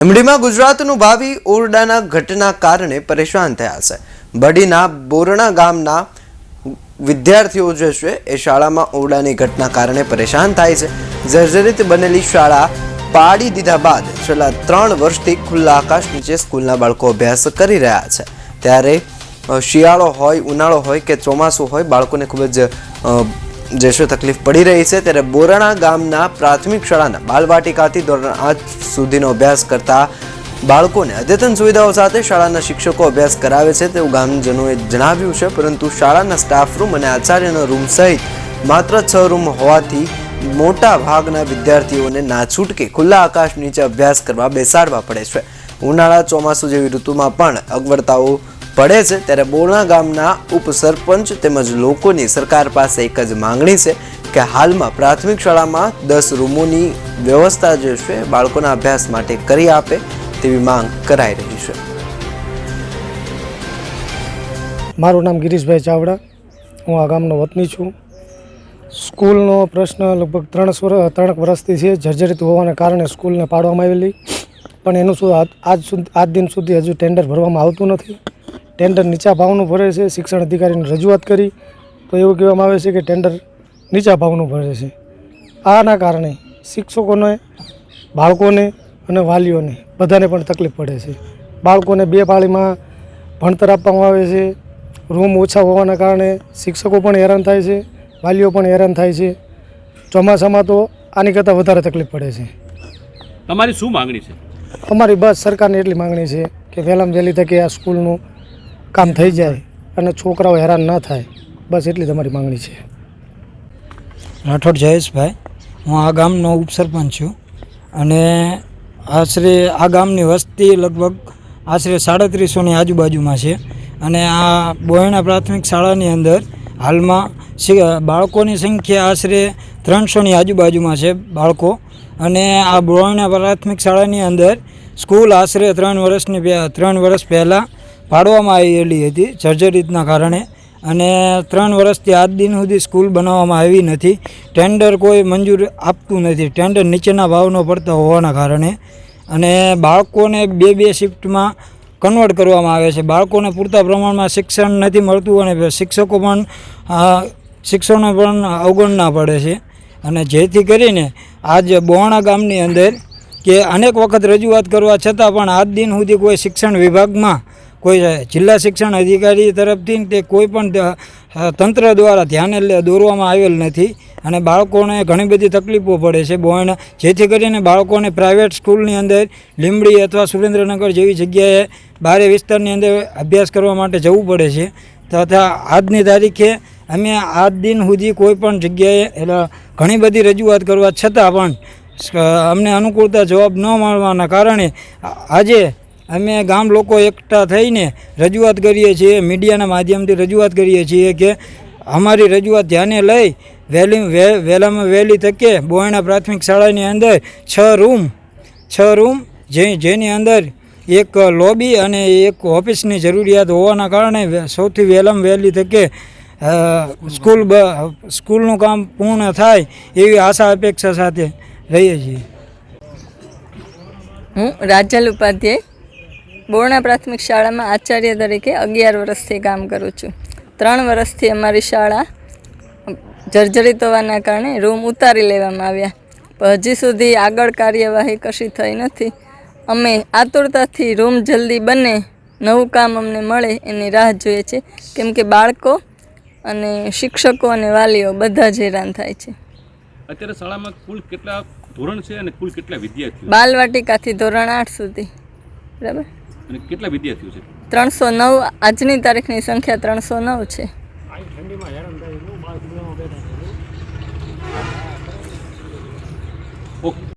લીંબડીમાં ગુજરાતનું ભાવિ ઓરડાના ઘટના કારણે પરેશાન થયા છે. બડીના બોરણા ગામના વિદ્યાર્થીઓ જે છે, એ શાળામાં ઓરડાની ઘટના કારણે પરેશાન થાય છે. જર્જરિત બનેલી શાળા પાડી દીધા બાદ છેલ્લા ત્રણ વર્ષથી ખુલ્લા આકાશ નીચે સ્કૂલના બાળકો અભ્યાસ કરી રહ્યા છે. ત્યારે શિયાળો હોય, ઉનાળો હોય કે ચોમાસું હોય, બાળકોને ખૂબ જ જે છે તકલીફ પડી રહી છે, ત્યારે બોરાણા ગામના પ્રાથમિક શાળાના બાલવાટિકાથી ધોરણ આઠ સુધીનો અભ્યાસ કરતા બાળકોને અદ્યતન સુવિધાઓ સાથે શાળાના શિક્ષકો અભ્યાસ કરાવે છે તેવું ગામજનોએ જણાવ્યું છે, પરંતુ શાળાના સ્ટાફ રૂમ અને આચાર્યનો રૂમ સહિત માત્ર છ રૂમ હોવાથી મોટા ભાગના વિદ્યાર્થીઓને ના છૂટકે ખુલ્લા આકાશ નીચે અભ્યાસ કરવા બેસાડવા પડે છે. ઉનાળા ચોમાસું જેવી ઋતુમાં પણ અગવડતાઓ પડે છે, ત્યારે બોરણા ગામના ઉપસરપંચ તેમજ લોકોની સરકાર પાસે એક જ માંગણી છે કે હાલમાં પ્રાથમિક શાળામાં દસ રૂમોની વ્યવસ્થા જે છે, બાળકોના અભ્યાસ માટે કરી આપે તેવી માંગ કરાઈ રહી છે. મારું નામ ગિરીશભાઈ ચાવડા. હું આ ગામનો વતની છું. સ્કૂલનો પ્રશ્ન લગભગ ત્રણ વર્ષ ત્રણ વર્ષથી છે, જર્જરિત હોવાને કારણે સ્કૂલને પાડવામાં આવેલી. પણ એનું શું આજ સુધી, આજ દિન સુધી હજુ ટેન્ડર ભરવામાં આવતું નથી. ટેન્ડર નીચા ભાવનું ભરે છે શિક્ષણ અધિકારીને રજૂઆત કરી. તો એવું કહેવામાં આવે છે કે ટેન્ડર નીચા ભાવનું ભરે છે. આના કારણે શિક્ષકોને બાળકોને અને વાલીઓને બધાને પણ તકલીફ પડે છે. બાળકોને બે પાળીમાં ભણતર આપવામાં આવે છે. રૂમ ઓછા હોવાના કારણે શિક્ષકો પણ હેરાન થાય છે વાલીઓ પણ હેરાન થાય છે. ચોમાસામાં તો આની કરતાં વધારે તકલીફ પડે છે. તમારી શું માંગણી છે? અમારી બસ સરકારની એટલી માંગણી છે કે વહેલામાં વહેલી તકે આ સ્કૂલનું કામ થઈ જાય અને છોકરાઓ હેરાન ન થાય, બસ એટલી તમારી માંગણી છે. રાઠોડ જયેશભાઈ, હું આ ગામનો ઉપસરપંચ છું અને આશરે આ ગામની વસ્તી લગભગ આશરે સાડત્રીસોની આજુબાજુમાં છે અને આ બોયણા પ્રાથમિક શાળાની અંદર હાલમાં બાળકોની સંખ્યા આશરે ત્રણસોની આજુબાજુમાં છે બાળકો અને આ બોયણા પ્રાથમિક શાળાની અંદર સ્કૂલ આશરે ત્રણ વર્ષની ત્રણ વર્ષ પહેલાં પાડવામાં આવેલી હતી સર્જરીતના કારણે. અને ત્રણ વર્ષથી આજ દિન સુધી સ્કૂલ બનાવવામાં આવી નથી. ટેન્ડર કોઈ મંજૂર આપતું નથી. ટેન્ડર નીચેના ભાવનો પડતા હોવાના કારણે. અને બાળકોને બે બે શિફ્ટમાં કન્વર્ટ કરવામાં આવે છે. બાળકોને પૂરતા પ્રમાણમાં શિક્ષણ નથી મળતું અને શિક્ષકો પણ શિક્ષણને પણ અવગણના પડે છે. અને જેથી કરીને આજ બોહાણા ગામની અંદર કે અનેક વખત રજૂઆત કરવા છતાં પણ આજ દિન સુધી કોઈ શિક્ષણ વિભાગમાં કોઈ જિલ્લા શિક્ષણ અધિકારી તરફથી તે કોઈ પણ તંત્ર દ્વારા ધ્યાને દોરવામાં આવેલ નથી અને બાળકોને ઘણી બધી તકલીફો પડે છે. બોયણા, જેથી કરીને બાળકોને પ્રાઇવેટ સ્કૂલની અંદર લીંબડી અથવા સુરેન્દ્રનગર જેવી જગ્યાએ બારે વિસ્તારની અંદર અભ્યાસ કરવા માટે જવું પડે છે. તથા આજની તારીખે અમે આજ દિન સુધી કોઈ પણ જગ્યાએ, એટલે ઘણી બધી રજૂઆત કરવા છતાં પણ અમને અનુકૂળતા જવાબ ન મળવાના કારણે આજે અમે ગામ લોકો એકઠા થઈને રજૂઆત કરીએ છીએ, મીડિયાના માધ્યમથી રજૂઆત કરીએ છીએ કે અમારી રજૂઆત ધ્યાને લઈ વહેલી વહે- વહેલામાં વહેલી તકે બોયણા પ્રાથમિક શાળાની અંદર છ રૂમ છ રૂમ જે જેની અંદર એક લોબી અને એક ઓફિસની જરૂરિયાત હોવાના કારણે સૌથી વહેલામાં વહેલી તકે સ્કૂલ સ્કૂલનું કામ પૂર્ણ થાય એવી આશા અપેક્ષા સાથે રહીએ છીએ. હું રાજલ ઉપાધ્યાય. બોરણા પ્રાથમિક શાળામાં આચાર્ય તરીકે અગિયાર વર્ષથી કામ કરું છું. ત્રણ વર્ષથી અમારી શાળા જર્જરિત હોવાના કારણે રૂમ ઉતારી લેવામાં આવ્યા. પણ હજી સુધી આગળ કાર્યવાહી કશી થઈ નથી. અમે આતુરતાથી રૂમ જલ્દી બને નવું કામ અમને મળે એની રાહ જોઈએ છે. કેમ કે બાળકો અને શિક્ષકો અને વાલીઓ બધા જ હેરાન થાય છે. અત્યારે શાળામાં કુલ કેટલા ધોરણ છે અને કુલ કેટલા વિદ્યાર્થીઓ બાલવાટિકાથી ધોરણ આઠ સુધી. બરાબર? અને કેટલા વિદ્યાર્થીઓ છે? ત્રણસો નવ આજની તારીખની સંખ્યા ત્રણસો નવ છે. ઓકે.